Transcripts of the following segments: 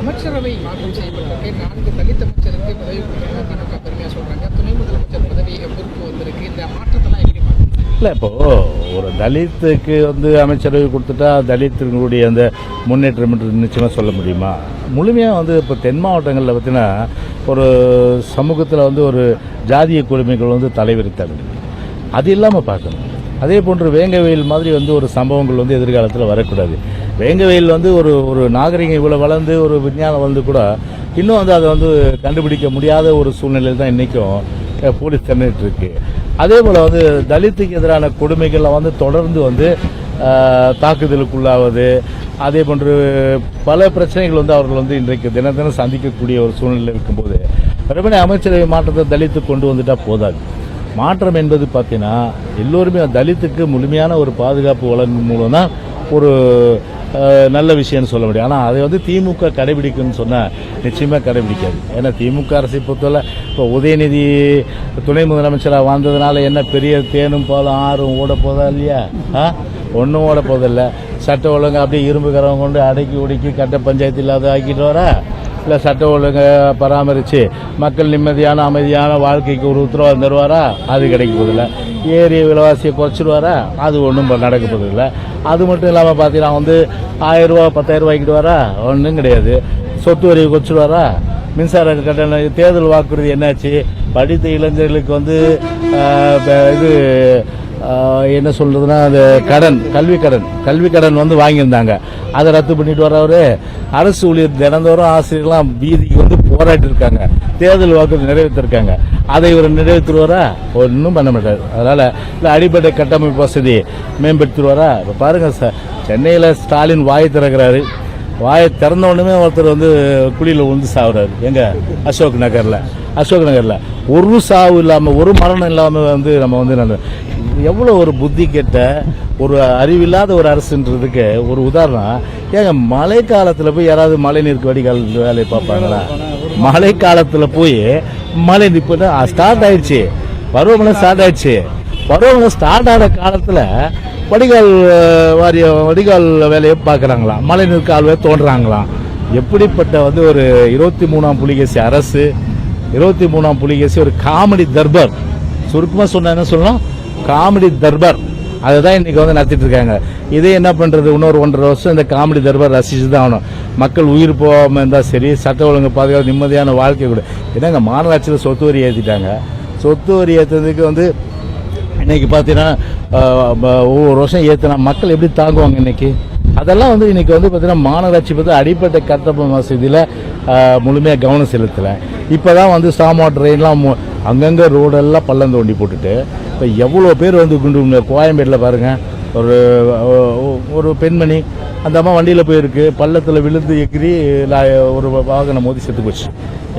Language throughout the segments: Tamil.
அமைச்சரவை மாற்றம் செய்யப்பட்டிருக்கு. நான்கு தலித் அமைச்சருக்கு பதவி திமுக பெருமையாக சொல்றாங்க. துணை முதலமைச்சர் பதவி பொறுப்பு வந்திருக்கு. இந்த மாற்றத்தெல்லாம் எப்படி இல்லை இப்போது ஒரு தலித்துக்கு வந்து அமைச்சரவை கொடுத்துட்டா தலித்தினுடைய அந்த முன்னேற்றம் என்று நிச்சயமாக சொல்ல முடியுமா? முழுமையாக வந்து இப்போ தென் மாவட்டங்களில் பார்த்தீங்கன்னா ஒரு சமூகத்தில் வந்து ஒரு ஜாதிய குழுமைகள் வந்து தலைவிரித்தாங்க அது இல்லாமல் பார்க்கணும். அதே போன்று வேங்கவெயில் மாதிரி வந்து ஒரு சம்பவங்கள் வந்து எதிர்காலத்தில் வரக்கூடாது. வேங்கவெயில் வந்து ஒரு ஒரு நாகரிகம் இவ்வளோ வளர்ந்து ஒரு விஞ்ஞானம் வளர்ந்து கூட இன்னும் வந்து அதை வந்து கண்டுபிடிக்க முடியாத ஒரு சூழ்நிலையில் தான் இன்றைக்கும் போலீஸ் தந்துட்டு இருக்கு. அதே போல் வந்து தலித்துக்கு எதிரான கொடுமைகளை வந்து தொடர்ந்து வந்து தாக்குதலுக்குள்ளாவது அதே போன்று பல பிரச்சனைகள் வந்து அவர்கள் வந்து இன்றைக்கு தினம் தினம் சந்திக்கக்கூடிய ஒரு சூழ்நிலை இருக்கும்போது வெறுமனே அமைச்சரவை மாற்றத்தை தலித்து கொண்டு வந்துட்டா போதாது. மாற்றம் என்பது பார்த்தீங்கன்னா எல்லோருமே தலித்துக்கு முழுமையான ஒரு பாதுகாப்பு வழங்கும் மூலம் தான் ஒரு நல்ல விஷயம்னு சொல்ல முடியும். ஆனால் அதை வந்து திமுக கடைபிடிக்கும்னு சொன்னால் நிச்சயமாக கடைபிடிக்காது. ஏன்னா திமுக அரசை பொறுத்தவரை இப்போ உதயநிதி துணை முதலமைச்சராக வாழ்ந்ததுனால என்ன பெரிய தேனும் பாலும் ஆறும் ஓட போதா இல்லையா? ஆ? ஒன்றும் ஓட போதில்லை. சட்ட ஒழுங்கு அப்படியே இரும்பு கொண்டு அடக்கி ஒடுக்கி கட்ட பஞ்சாயத்து இல்லாத ஆக்கிட்டு வரா? இல்லை சட்ட ஒழுங்கை பராமரித்து மக்கள் நிம்மதியான அமைதியான வாழ்க்கைக்கு ஒரு உத்தரவாதம் தருவாரா? அது கிடைக்க போதில்லை ஏரிய விலைவாசியை குறைச்சிடுவாரா அது ஒன்றும் நடக்க போதில்லை அது மட்டும் இல்லாமல் பார்த்தீங்கன்னா வந்து ஆயிரம் ரூபா பத்தாயிரம் ரூபாய்க்கிட்டு வரா ஒன்றும் கிடையாது. சொத்து வரி குறைச்சிடுவாரா மின்சார கட்டணம் தேர்தல் வாக்குறுதி என்னாச்சு? படித்த இளைஞர்களுக்கு வந்து இது என்ன சொல்கிறதுனா அந்த கடன் கல்வி கடன். கல்வி கடன் வந்து வாங்கியிருந்தாங்க. அதை ரத்து பண்ணிட்டு வரவரு அரசு ஊழியர் தினந்தோறும் ஆசிரியர்லாம் வீதிக்கு வந்து போராட்டிருக்காங்க தேர்தல் வாக்கு நிறைவேற்றிருக்காங்க. அதை இவர் நிறைவேற்றுவாரா? ஒன்றும் பண்ண மாட்டார். அதனால் இல்லை அடிப்படை கட்டமைப்பு வசதி மேம்படுத்திடுவாரா? இப்போ பாருங்கள் சார் சென்னையில் ஸ்டாலின் வாய் திறக்கிறாரு. வாயை திறந்த உடனே ஒருத்தர் வந்து குழியில் விழுந்து சாகுறாரு எங்க? அசோக் நகரில். அசோக் நகரில். ஒரு சாவு இல்லாமல் ஒரு மரணம் இல்லாமல் வந்து நம்ம வந்து எவ்வளோ ஒரு புத்தி கெட்ட ஒரு அறிவில்லாத ஒரு அரசுன்றதுக்கு ஒரு உதாரணம். ஏங்க மழை காலத்தில் போய் யாராவது மழை நீருக்கு வடிகால் வேலையை பார்ப்பாங்களா? மழை காலத்தில் போய் மழை இப்போ ஸ்டார்ட் ஆயிடுச்சு. பருவமழை ஸ்டார்ட் ஆயிடுச்சு. பருவமழை ஸ்டார்ட் ஆன காலத்தில் வடிகால் வாரியம் வாரிய வடிகால் வேலையை பார்க்குறாங்களாம். மழைநீர் கால்வாய் தோன்றாங்களாம் எப்படிப்பட்ட வந்து ஒரு இருபத்தி மூணாம் புலிகேசி அரசு இருபத்தி மூணாம் புலிகேசி ஒரு காமெடி தர்பார். சுருக்கமாக சொன்ன என்ன சொல்லணும்? காமெடி தர்பார். அதுதான் இன்னைக்கு வந்து நடத்திட்டு இருக்காங்க. இதே என்ன பண்றது? இன்னொரு ஒன்றரை வருஷம் இந்த காமெடி தர்பார் ரசிச்சு தான் ஆகணும். மக்கள் உயிர் போகாம இருந்தால் சரி சட்ட ஒழுங்கு பாதுகாப்பு நிம்மதியான வாழ்க்கை கூட. என்னங்க மாநகராட்சியில் சொத்து வரி ஏற்றிட்டாங்க சொத்து வரி ஏற்றுறதுக்கு வந்து இன்னைக்கு பார்த்தீங்கன்னா ஒவ்வொரு வருஷம் ஏற்றினா மக்கள் எப்படி தாங்குவாங்க இன்னைக்கு? அதெல்லாம் வந்து இன்னைக்கு வந்து பார்த்தீங்கன்னா மாநகராட்சி பற்றி அடிப்பட்ட கட்டப்ப வசதியில் முழுமையாக கவனம் செலுத்தலை. இப்போ தான் வந்து சாமா ட்ரெயின்லாம் அங்கங்கே ரோடெல்லாம் பள்ளம் தோண்டி போட்டுட்டு இப்போ எவ்வளோ பேர் வந்து குண்டு கோயம்பேட்டில் பாருங்கள் ஒரு ஒரு பெண்மணி அந்த அம்மா வண்டியில் போயிருக்கு. பள்ளத்தில் விழுந்து எகிரி ஒரு வாகனம் மோதி செத்து போச்சு.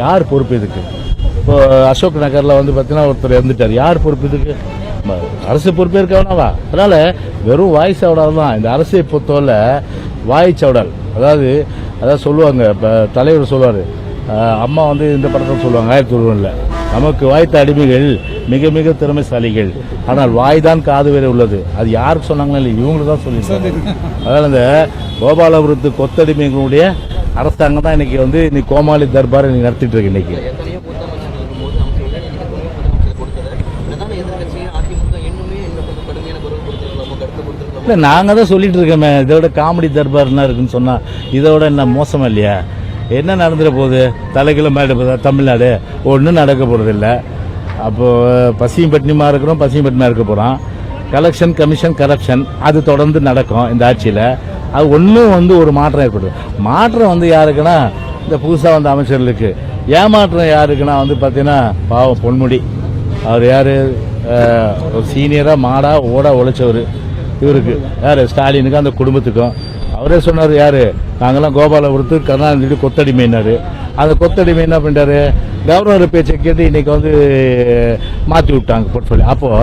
யார் பொறுப்பு இதுக்கு? இப்போ அசோக் நகரில் வந்து பார்த்தீங்கன்னா ஒருத்தர் இறந்துட்டார். யார் பொறுப்பு இதுக்கு? அரசு பொறுப்பே இருக்கவனாவா அதனால் வெறும் வாய் சவடால் தான். இந்த அரசை பொறுத்தவரை வாய் சவடால். அதாவது அதாவது சொல்லுவாங்க இப்போ தலைவர் சொல்லுவார். அம்மா வந்து இந்த படத்தில் சொல்லுவாங்க ஆயிரத்தி ஒருவனில் நமக்கு வாய்த்த அடிமைகள் மிக மிக திறமைசாலிகள். ஆனால் வாய் தான் காது வேற உள்ளது. அது யாருக்கு சொன்னாங்களோ இல்லை இவங்களுக்கு தான் சொல்லியிருக்காங்க. அதனால இந்த கோபாலபுரத்து கொத்தடிமைகளுடைய அரசாங்கம் தான் இன்னைக்கு வந்து இன்னைக்கு கோமாளி தர்பார் இன்னைக்கு நடத்திட்டு இருக்கு இன்னைக்கு. இல்லை நாங்கள் தான் சொல்லிட்டு இருக்கோமே இதோட காமெடி தர்பார் என்ன இருக்குன்னு சொன்னா இதோட என்ன மோசமா இல்லையா? என்ன நடந்துட போகுது? தலைகில மேடு தமிழ்நாடு. ஒன்றும் நடக்க போகிறதில்ல அப்போது பசியும் பட்டினிமா இருக்கிறோம் பசியும் பட்டினிமா இருக்க போகிறோம் கலெக்ஷன் கமிஷன் கரப்ஷன் அது தொடர்ந்து நடக்கும் இந்த ஆட்சியில். அது ஒன்றும் வந்து ஒரு மாற்றம் ஏற்படுது. மாற்றம் வந்து யாருக்குன்னா இந்த புதுசாக வந்த அமைச்சர்களுக்கு. ஏமாற்றம் யாருக்குன்னா வந்து பார்த்தீங்கன்னா பாவம் பொன்முடி. அவர் யார்? ஒரு சீனியராக மாடாக ஓட உழைச்சவர். இவருக்கு. யார்? ஸ்டாலினுக்கும் அந்த குடும்பத்துக்கும். அவரே சொன்னார் யார்? நாங்கெல்லாம் கோபாலபுரத்து கருணாநிதி கொத்தடிமைனாரு அந்த கொத்தடிமை என்ன பண்ணிட்டாரு? கவர்னர் பேச்சை கேட்டு இன்னைக்கு வந்து மாற்றி விட்டாங்க போர்ட்ஃபோலியோ அப்போது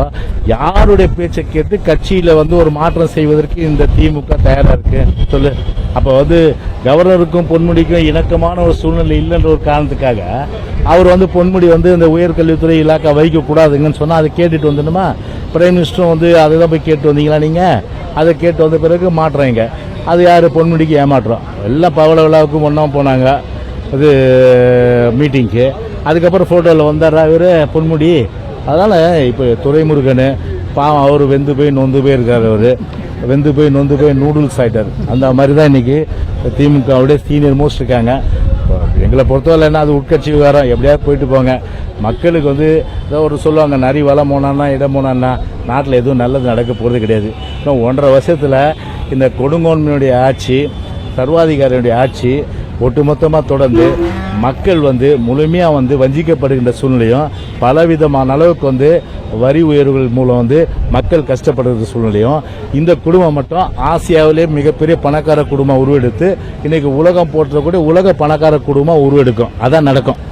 யாருடைய பேச்சை கேட்டு கட்சியில் வந்து ஒரு மாற்றம் செய்வதற்கு இந்த திமுக தயாராக இருக்கு? சொல்லு. அப்போ வந்து கவர்னருக்கும் பொன்முடிக்கும் இணக்கமான ஒரு சூழ்நிலை இல்லைன்ற ஒரு காரணத்துக்காக அவர் வந்து பொன்முடி வந்து இந்த உயர்கல்வித்துறை இலாக்கா வைக்கக்கூடாதுங்கன்னு சொன்னால் அதை கேட்டுட்டு வந்துடணுமா? பிரைம் மினிஸ்டரும் வந்து அதை தான் போய் கேட்டு வந்தீங்களா நீங்கள் அதை கேட்டு வந்த பிறகு மாற்றீங்க. அது யார்? பொன்முடிக்கு ஏமாற்றம். எல்லாம் பவள விழாவுக்கு ஒன்றா போனாங்க. இது மீட்டிங்க்கு அதுக்கப்புறம் ஃபோட்டோவில் வந்தார் அவர் பொன்முடி. அதனால் இப்போ துரைமுருகன் பாவம் அவர் வெந்து போய் நொந்து போய் இருக்கார் அவர். வெந்து போய் நொந்து போய் நூடுல்ஸ் ஆகிட்டார் அந்த மாதிரி தான் இன்னைக்கு திமுகவுடைய சீனியர் மோஸ்ட் இருக்காங்க. இப்போ எங்களை பொறுத்தவரைன்னா அது உட்கட்சி விவகாரம். எப்படியாவது போயிட்டு போங்க. மக்களுக்கு வந்து ஏதோ ஒரு சொல்லுவாங்க நரி வளம் போனான்னா இடம் போனான்னா நாட்டில் எதுவும் நல்லது நடக்க போகிறது கிடையாது. இன்னும் ஒன்றரை வருஷத்தில் இந்த கொடுங்கோன்மையுடைய ஆட்சி சர்வாதிகாரியுடைய ஆட்சி ஒட்டுமொத்தமாக தொடர்ந்து மக்கள் வந்து முழுமையாக வந்து வஞ்சிக்கப்படுகின்ற சூழ்நிலையும் பலவிதமான அளவுக்கு வந்து வரி உயர்வுகள் மூலம் வந்து மக்கள் கஷ்டப்படுகிற சூழ்நிலையும் இந்த குடும்பம் மட்டும் ஆசியாவிலே மிகப்பெரிய பணக்கார குடும்பம் உருவெடுத்து இன்றைக்கி உலகம் போற்றக்கூடிய உலக பணக்கார குடும்பம் உருவெடுக்கும். அதான் நடக்கும்.